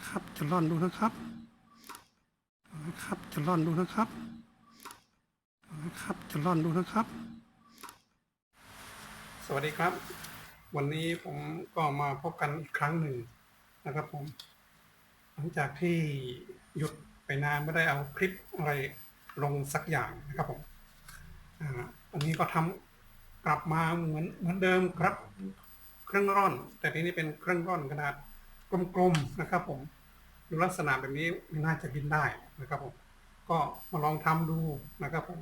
นะครับ จะร่อนดูนะครับนะครับ จะร่อนดูนะครับนะครับ จะร่อนดูนะครับ สวัสดีครับ วันนี้ผมก็มาพบกันอีกครั้งหนึ่งนะครับผม หลังจากที่หยุดไปนานไม่ได้เอาคลิปอะไรลงสักอย่างนะครับผมอ่าวันนี้ก็ทำกลับมาเหมือนเหมือนเดิมครับ เครื่องร่อน แต่ทีนี้เป็นเครื่องร่อนขนาด กลมๆนะครับผมดูลักษณะแบบนี้ไม่น่าจะบินได้นะครับผมก็มาลองทำดูนะครับผม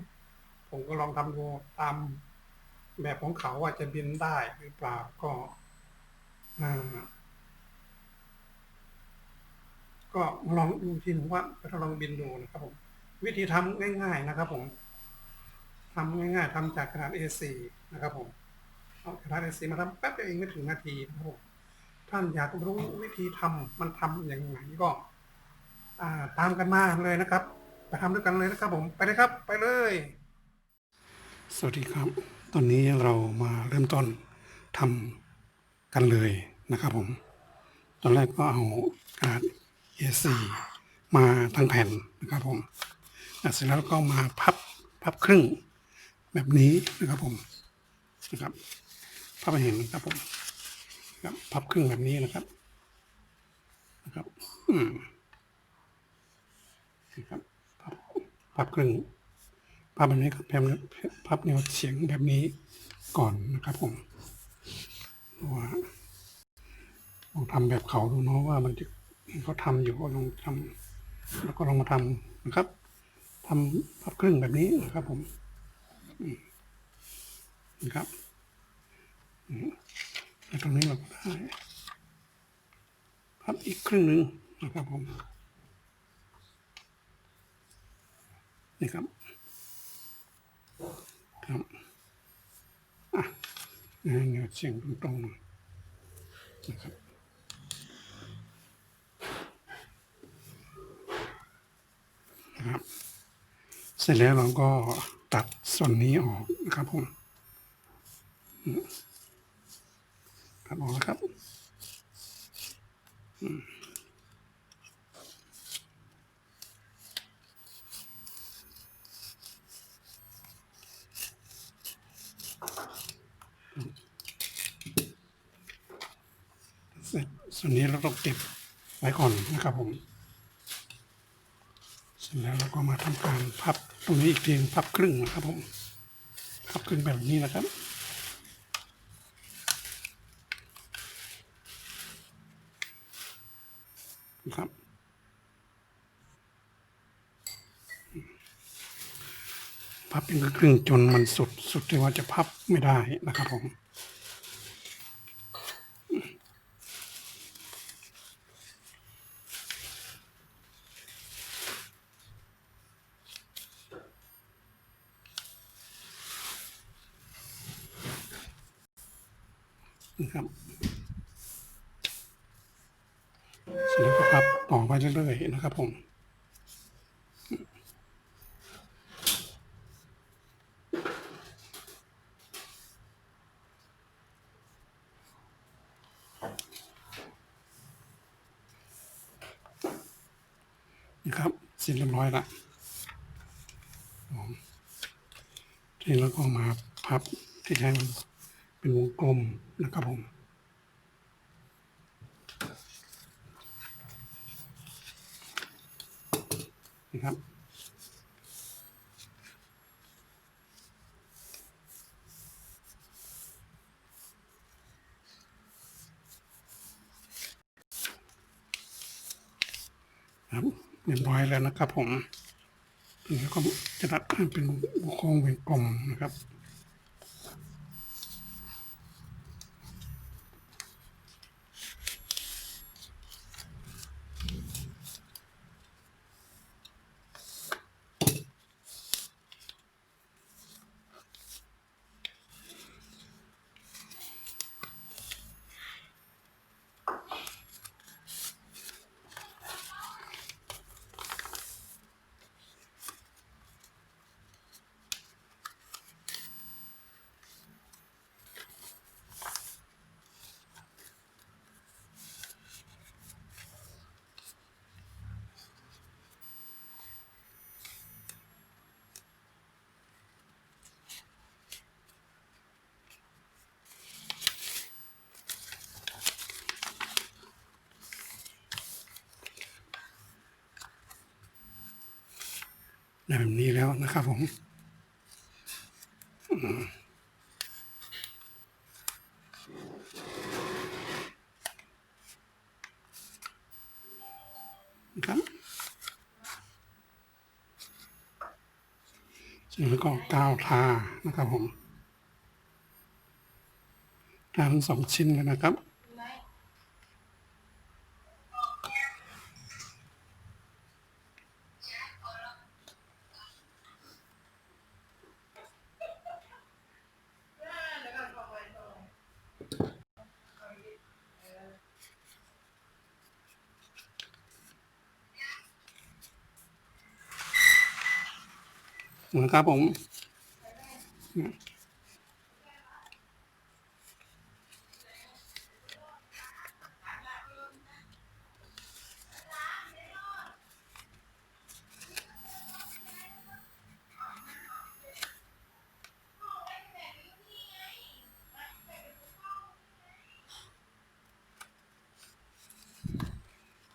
ผมก็ลองทำดูตามแบบของเขาว่าจะบินได้หรือเปล่าก็อ่าก็ลองดูทีหนึ่งว่าจะลองบินดูนะครับผมวิธีทำง่าย ๆนะครับ ผมทำง่าย ๆทำจากกระดาษ A4 นะครับผมเอากระดาษ A4 มาทำแป๊บเดียวเองไม่ถึงนาทีนะครับผม ท่านอยากรู้วิธีทำมันทำอย่างไงก็ตามกันมาเลยนะครับไปทำด้วยกันเลยนะครับผมไปเลยครับไปเลย สวัสดีครับ ตอนนี้เรามาเริ่มต้นทำกันเลยนะครับผม ตอนแรกก็เอากาษ A4 มาทั้งแผ่นนะครับผมเสร็จแล้วก็มาพับพับครึ่งแบบนี้นะครับผมนะครับพับให้เห็นนะครับผม ครับพับครึ่งแบบนี้นะครับนะครับนะครับพับพับครึ่งพับแบบนี้ครับแผ่นพับแนวเฉียงแบบนี้ก่อนนะครับผมว่าลองทำแบบเขาดูเนาะว่ามันจะเขาทำอยู่ก็ลองทำแล้วก็ลองมาทำนะครับทำพับครึ่งแบบนี้นะครับผมนะครับ ตรงนี้เราก็ได้พับอีกครึ่งหนึ่งนะครับผมนี่ครับครับอะให้เงาเฉียงตรงๆนะครับนะครับ เสร็จแล้วเราก็ตัดส่วนนี้ออกนะครับผม อืมตัดออกแล้วครับอืมเสร็จส่วนนี้เราต้องติดไว้ก่อนนะครับผม เสร็จแล้วเราก็มาทำการพับตรงนี้อีกทีพับครึ่งนะครับผม พับครึ่งแบบนี้นะครับ นะครับ พับเป็นครึ่งจนมันสุดสุดที่ว่าจะพับไม่ได้นะครับผม นะครับเสร็จแล้ว ก็พับต่อไปเรื่อยๆนะครับผมนะครับเสร็จเรียบร้อยละทีนี้เราก็มาพับที่ใช้มันเป็นวงกลมนะครับผม นะครับครับเรียบร้อยแล้วนะครับผมแล้วก็จะตัดเป็นวงโค้งเป็นกลมนะครับ ได้แบบนี้แล้วนะครับผมครับแล้วก็กาวทานะครับผมทาทั้งสองชิ้นเลยนะครับ นะครับผม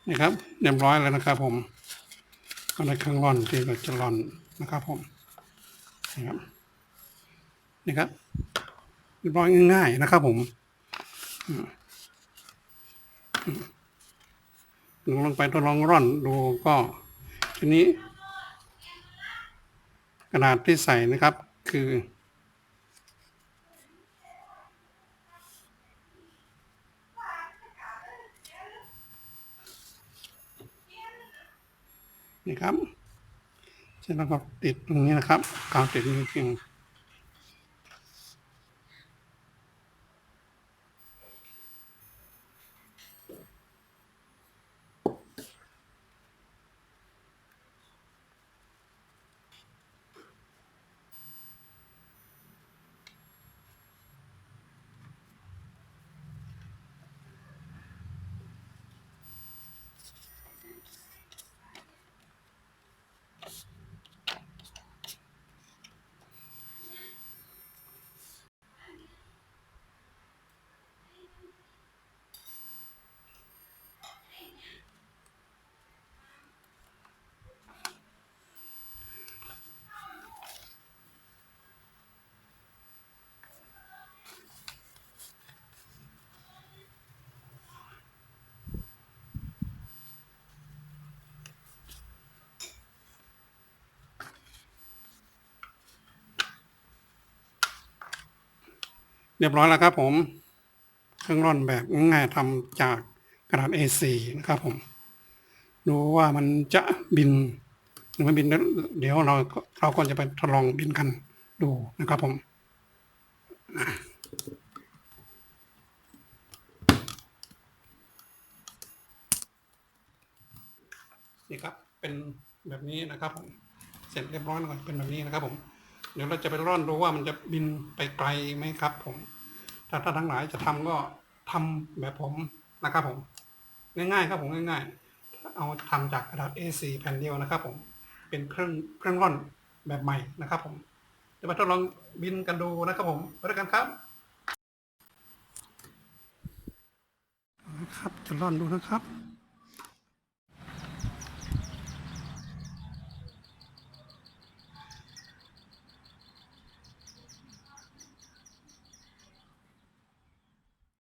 นี่ครับเรียบร้อยแล้วนะครับผมก็ได้เครื่องร่อนที่เราจะร่อนนะครับผม นี่ครับนี่ครับเรียบร้อยง่าย ๆ นะครับผมอืมอืมลองไปทดลองร่อนดูก็ทีนี้ กระดาษที่ใส่นะครับคือ นี่ครับ เสร็จแล้วก็ติดตรงนี้นะครับกาวติดนี้เพียง รียบร้อยแล้วครับผม เครื่องร่อนแบบง่ายๆทำจากกระดาษ A4 นะครับผม ดูว่ามันจะบินหรือไม่บินเดี๋ยวเราเราก็จะไปทดลองบินกันดูนะครับผมนี่ครับเป็นแบบนี้นะครับผมเสร็จเรียบร้อยแล้วก็เป็นแบบนี้นะครับผม เดี๋ยวเราจะไปร่อนดูว่ามันจะบินไปไกลไหมครับผมถ้าท่านทั้งหลายจะทำก็ทำแบบผมนะครับผมง่ายๆครับผมง่ายๆ เอาทำจากกระดาษ A4 แผ่นเดียวนะครับผมเป็นเครื่องเครื่องร่อนแบบใหม่นะครับผมจะมาทดลองบินกันดูนะครับผมไปด้วยกันครับครับจะร่อนดูนะครับ